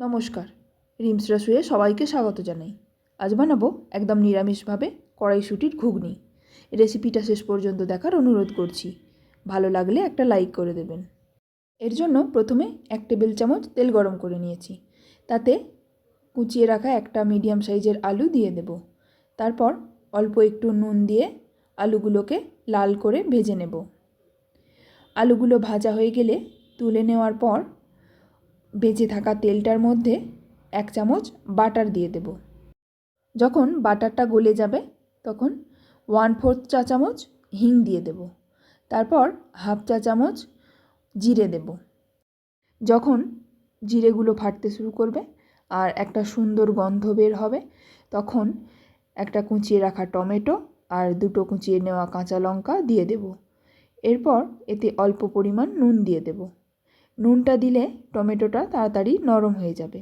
নমস্কার। রিমস রসুয়ে সবাইকে স্বাগত জানাই। আজ বানাবো একদম নিরামিষভাবে কড়াইশুটির ঘুগনি। রেসিপিটা শেষ পর্যন্ত দেখার অনুরোধ করছি। ভালো লাগলে একটা লাইক করে দেবেন। এর জন্য প্রথমে এক টেবিল চামচ তেল গরম করে নিয়েছি। তাতে কুচিয়ে রাখা একটা মিডিয়াম সাইজের আলু দিয়ে দেব। তারপর অল্প একটু নুন দিয়ে আলুগুলোকে লাল করে ভেজে নেব। আলুগুলো ভাজা হয়ে গেলে তুলে নেওয়ার পর বেঁচে থাকা তেলটার মধ্যে এক চামচ বাটার দিয়ে দেব। যখন বাটারটা গলে যাবে, তখন ওয়ান ফোর্থ চা চামচ হিং দিয়ে দেব। তারপর হাফ চা চামচ জিরে দেব। যখন জিরেগুলো ফাটতে শুরু করবে আর একটা সুন্দর গন্ধ বের হবে, তখন একটা কুঁচিয়ে রাখা টমেটো আর দুটো কুঁচিয়ে নেওয়া কাঁচা লঙ্কা দিয়ে দেব। এরপর এতে অল্প পরিমাণ নুন দিয়ে দেবো। নুনটা দিলে টমেটোটা তাড়াতাড়ি নরম হয়ে যাবে।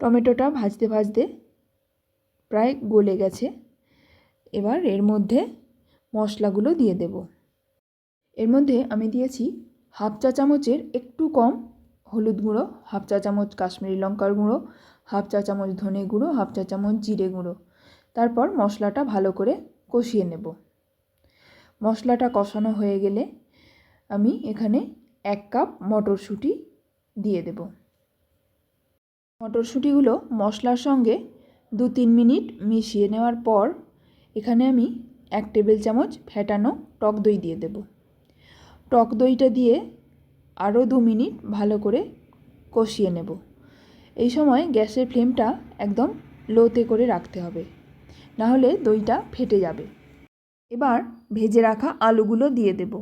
টমেটোটা ভাজতে ভাজতে প্রায় গলে গেছে। এবার এর মধ্যে মশলাগুলো দিয়ে দেব। এর মধ্যে আমি দিয়েছি হাফ চা চামচের একটু কম হলুদ গুঁড়ো, হাফ চা চামচ কাশ্মীরি লঙ্কার গুঁড়ো, হাফ চা চামচ ধনে গুঁড়ো, হাফ চা চামচ জিরে গুঁড়ো। তারপর মশলাটা ভালো করে কষিয়ে নেব। মশলাটা কষানো হয়ে গেলে আমি এখানে এক কাপ মটরশুঁটি দিয়ে দেব। মটরশুঁটিগুলো মশলার সঙ্গে দু তিন মিনিট মিশিয়ে নেওয়ার পর এখানে আমি এক টেবিল চামচ ফেটানো টক দই দিয়ে দেব। টক দইটা দিয়ে আরও দু মিনিট ভালো করে কষিয়ে নেব। এই সময় গ্যাসের ফ্লেমটা একদম লোতে করে রাখতে হবে, নাহলে দইটা ফেটে যাবে। এবার ভেজে রাখা আলুগুলো দিয়ে দেবো।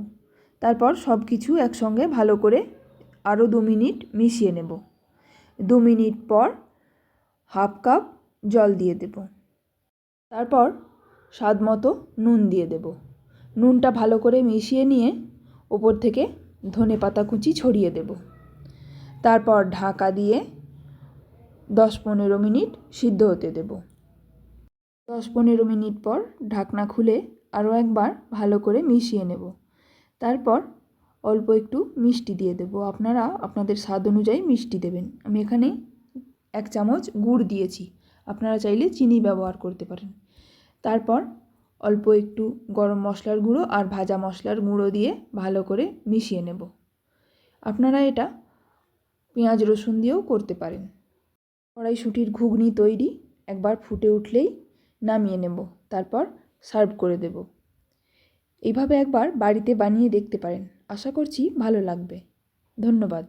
তারপর সব কিছু একসঙ্গে ভালো করে আরও দু মিনিট মিশিয়ে নেব। দু মিনিট পর হাফ কাপ জল দিয়ে দেব। তারপর স্বাদ মতো নুন দিয়ে দেব। নুনটা ভালো করে মিশিয়ে নিয়ে ওপর থেকে ধনে পাতা কুচি ছড়িয়ে দেব। তারপর ঢাকা দিয়ে দশ পনেরো মিনিট সিদ্ধ হতে দেব। দশ পনেরো মিনিট পর ঢাকনা খুলে আরও একবার ভালো করে মিশিয়ে নেব। তারপর অল্প একটু মিষ্টি দিয়ে দেব। আপনারা আপনাদের স্বাদ অনুযায়ী মিষ্টি দেবেন। আমি এখানে এক চামচ গুড় দিয়েছি। আপনারা চাইলে চিনি ব্যবহার করতে পারেন। তারপর অল্প একটু গরম মশলার গুঁড়ো আর ভাজা মশলার গুঁড়ো দিয়ে ভালো করে মিশিয়ে নেব। আপনারা এটা পেঁয়াজ রসুন দিয়েও করতে পারেন। কড়াইশুঁটির ঘুগনি তৈরি একবার ফুটে উঠলেই নামিয়ে নেব। তারপর সার্ভ করে দেবো। এইভাবে একবার বাড়িতে বানিয়ে দেখতে পারেন। আশা করছি ভালো লাগবে। ধন্যবাদ।